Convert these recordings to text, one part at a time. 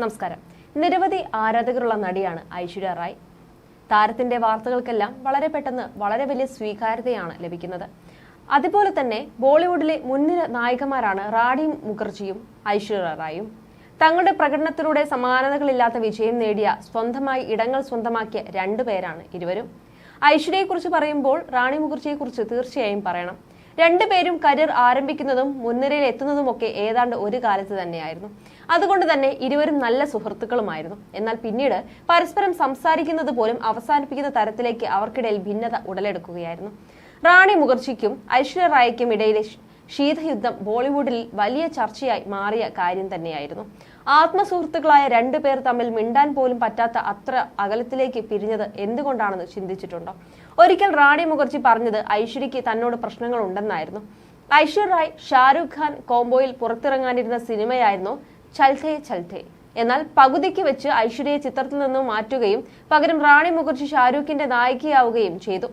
നമസ്കാരം. നിരവധി ആരാധകരുള്ള നടിയാണ് ഐശ്വര്യ റായ്. താരത്തിന്റെ വാർത്തകൾക്കെല്ലാം വളരെ പെട്ടെന്ന് വളരെ വലിയ സ്വീകാര്യതയാണ് ലഭിക്കുന്നത്. അതുപോലെ തന്നെ ബോളിവുഡിലെ മുൻനിര നായികമാരാണ് റാഡി മുഖർജിയും ഐശ്വര്യ റായും. തങ്ങളുടെ പ്രകടനത്തിലൂടെ സമാനതകളില്ലാത്ത വിജയം നേടിയ സ്വന്തമായി ഇടങ്ങൾ സ്വന്തമാക്കിയ രണ്ടുപേരാണ് ഇരുവരും. ഐശ്വര്യയെക്കുറിച്ച് പറയുമ്പോൾ റാണി മുഖർജിയെക്കുറിച്ച് തീർച്ചയായും പറയണം. രണ്ടുപേരും കരിയർ ആരംഭിക്കുന്നതും മുൻനിരയിൽ എത്തുന്നതുമൊക്കെ ഏതാണ്ട് ഒരു കാലത്ത് തന്നെയായിരുന്നു. അതുകൊണ്ട് തന്നെ ഇരുവരും നല്ല സുഹൃത്തുക്കളുമായിരുന്നു. എന്നാൽ പിന്നീട് പരസ്പരം സംസാരിക്കുന്നത് പോലും അവസാനിപ്പിക്കുന്ന തരത്തിലേക്ക് അവർക്കിടയിൽ ഭിന്നത ഉടലെടുക്കുകയായിരുന്നു. റാണി മുഖർജിക്കും ഐശ്വര്യ റായ്ക്കും ഇടയിലെ ശീതയുദ്ധം ബോളിവുഡിൽ വലിയ ചർച്ചയായി മാറിയ കാര്യം തന്നെയായിരുന്നു. ആത്മസുഹൃത്തുക്കളായ രണ്ടു പേർ തമ്മിൽ മിണ്ടാൻ പോലും പറ്റാത്ത അത്ര അകലത്തിലേക്ക് പിരിഞ്ഞത് എന്തുകൊണ്ടാണെന്ന് ചിന്തിച്ചിട്ടുണ്ടോ? ഒരിക്കൽ റാണി മുഖർജി പറഞ്ഞത് ഐശ്വര്യയ്ക്ക് തന്നോട് പ്രശ്നങ്ങൾ ഉണ്ടെന്നായിരുന്നു ഐശ്വര്യ റായ് ഷാരൂഖ് ഖാൻ കോംബോയിൽ പുറത്തിറങ്ങാനിരുന്ന സിനിമയായിരുന്നു ചൽഥേ ചൽഥേ. എന്നാൽ പകുതിക്ക് വെച്ച് ഐശ്വര്യയെ ചിത്രത്തിൽ നിന്നും മാറ്റുകയും പകരം റാണി മുഖർജി ഷാരൂഖിന്റെ നായികയാവുകയും ചെയ്തു.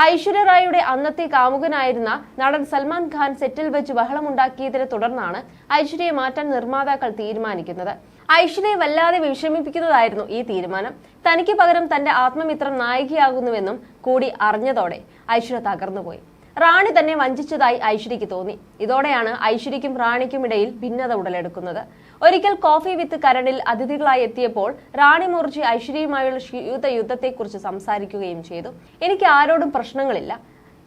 ഐശ്വര്യ റായിയുടെ അന്നത്തെ കാമുകനായിരുന്ന നടൻ സൽമാൻ ഖാൻ സെറ്റിൽ വെച്ച് ബഹളമുണ്ടാക്കിയതിനെ തുടർന്നാണ് ഐശ്വര്യയെ മാറ്റാൻ നിർമ്മാതാക്കൾ തീരുമാനിക്കുന്നത്. ഐശ്വര്യയെ വല്ലാതെ വിഷമിപ്പിക്കുന്നതായിരുന്നു ഈ തീരുമാനം. തനിക്ക് പകരം തന്റെ ആത്മമിത്രം നായികയാകുന്നുവെന്നും കൂടി അറിഞ്ഞതോടെ ഐശ്വര്യ തകർന്നുപോയി. റാണി തന്നെ വഞ്ചിച്ചതായി ഐശ്വര്യയ്ക്ക് തോന്നി. ഇതോടെയാണ് ഐശ്വര്യയ്ക്കും റാണിക്കും ഇടയിൽ ഭിന്നത ഉടലെടുക്കുന്നത്. ഒരിക്കൽ കോഫി വിത്ത് കരണിൽ അതിഥികളായി എത്തിയപ്പോൾ റാണി മുർജി ഐശ്വര്യയുമായുള്ള ശീത യുദ്ധത്തെക്കുറിച്ച് സംസാരിക്കുകയും ചെയ്തു. എനിക്ക് ആരോടും പ്രശ്നങ്ങളില്ല.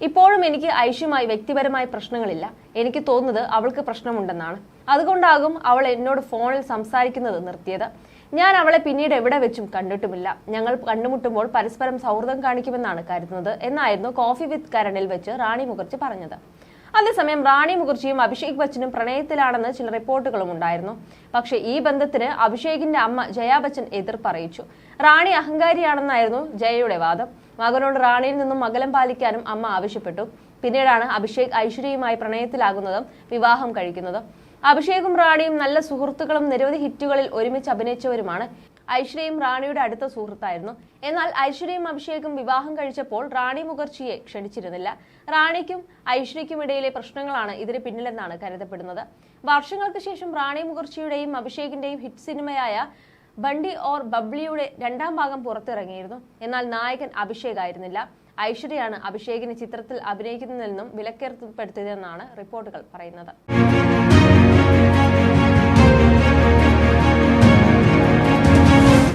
ഇപ്പോഴും എനിക്ക് ഐശ്വയുമായി വ്യക്തിപരമായ പ്രശ്നങ്ങളില്ല. എനിക്ക് തോന്നുന്നത് അവൾക്ക് പ്രശ്നമുണ്ടെന്നാണ്. അതുകൊണ്ടാകും അവൾ എന്നോട് ഫോണിൽ സംസാരിക്കുന്നത് നിർത്തിയത്. ഞാൻ അവളെ പിന്നീട് എവിടെ വെച്ചും കണ്ടിട്ടുമില്ല. ഞങ്ങൾ കണ്ടുമുട്ടുമ്പോൾ പരസ്പരം സൗഹൃദം കാണിക്കുമെന്നാണ് കരുതുന്നത് എന്നായിരുന്നു കോഫി വിത്ത് കരണിൽ വെച്ച് റാണി മുഖർജി പറഞ്ഞത്. അതേസമയം റാണി മുഖർജിയും അഭിഷേക് ബച്ചനും പ്രണയത്തിലാണെന്ന് ചില റിപ്പോർട്ടുകളും ഉണ്ടായിരുന്നു. പക്ഷേ ഈ ബന്ധത്തിന് അഭിഷേകിന്റെ അമ്മ ജയാ ബച്ചൻ എതിർപ്പറിയിച്ചു റാണി അഹങ്കാരിയാണെന്നായിരുന്നു ജയയുടെ വാദം. മകനോട് റാണിയിൽ നിന്നും അകലം പാലിക്കാനും അമ്മ ആവശ്യപ്പെട്ടു. പിന്നീടാണ് അഭിഷേക് ഐശ്വര്യയുമായി പ്രണയത്തിലാകുന്നതും വിവാഹം കഴിക്കുന്നതും. അഭിഷേകും റാണിയും നല്ല സുഹൃത്തുക്കളും നിരവധി ഹിറ്റുകളിൽ ഒരുമിച്ച് അഭിനയിച്ചവരുമാണ്. ഐശ്വര്യയും റാണിയുടെ അടുത്ത സുഹൃത്തായിരുന്നു. എന്നാൽ ഐശ്വര്യയും അഭിഷേകും വിവാഹം കഴിച്ചപ്പോൾ റാണി മുഖർജിയെ ക്ഷണിച്ചിരുന്നില്ല. റാണിക്കും ഐശ്വര്യയ്ക്കും ഇടയിലെ പ്രശ്നങ്ങളാണ് ഇതിന് പിന്നിലെന്നാണ് കരുതപ്പെടുന്നത്. വർഷങ്ങൾക്ക് ശേഷം റാണി മുഖർജിയുടെയും അഭിഷേകിന്റെയും ഹിറ്റ് സിനിമയായ ബണ്ടി ഓർ ബബ്ലിയുടെ രണ്ടാം ഭാഗം പുറത്തിറങ്ങിയിരുന്നു. എന്നാൽ നായകൻ അഭിഷേക് ആയിരുന്നില്ല. ഐശ്വര്യയാണ് അഭിഷേകിന് ചിത്രത്തിൽ അഭിനയിക്കുന്നതിൽ നിന്നും വിലക്കേർപ്പെടുത്തിയതെന്നാണ് റിപ്പോർട്ടുകൾ പറയുന്നത്.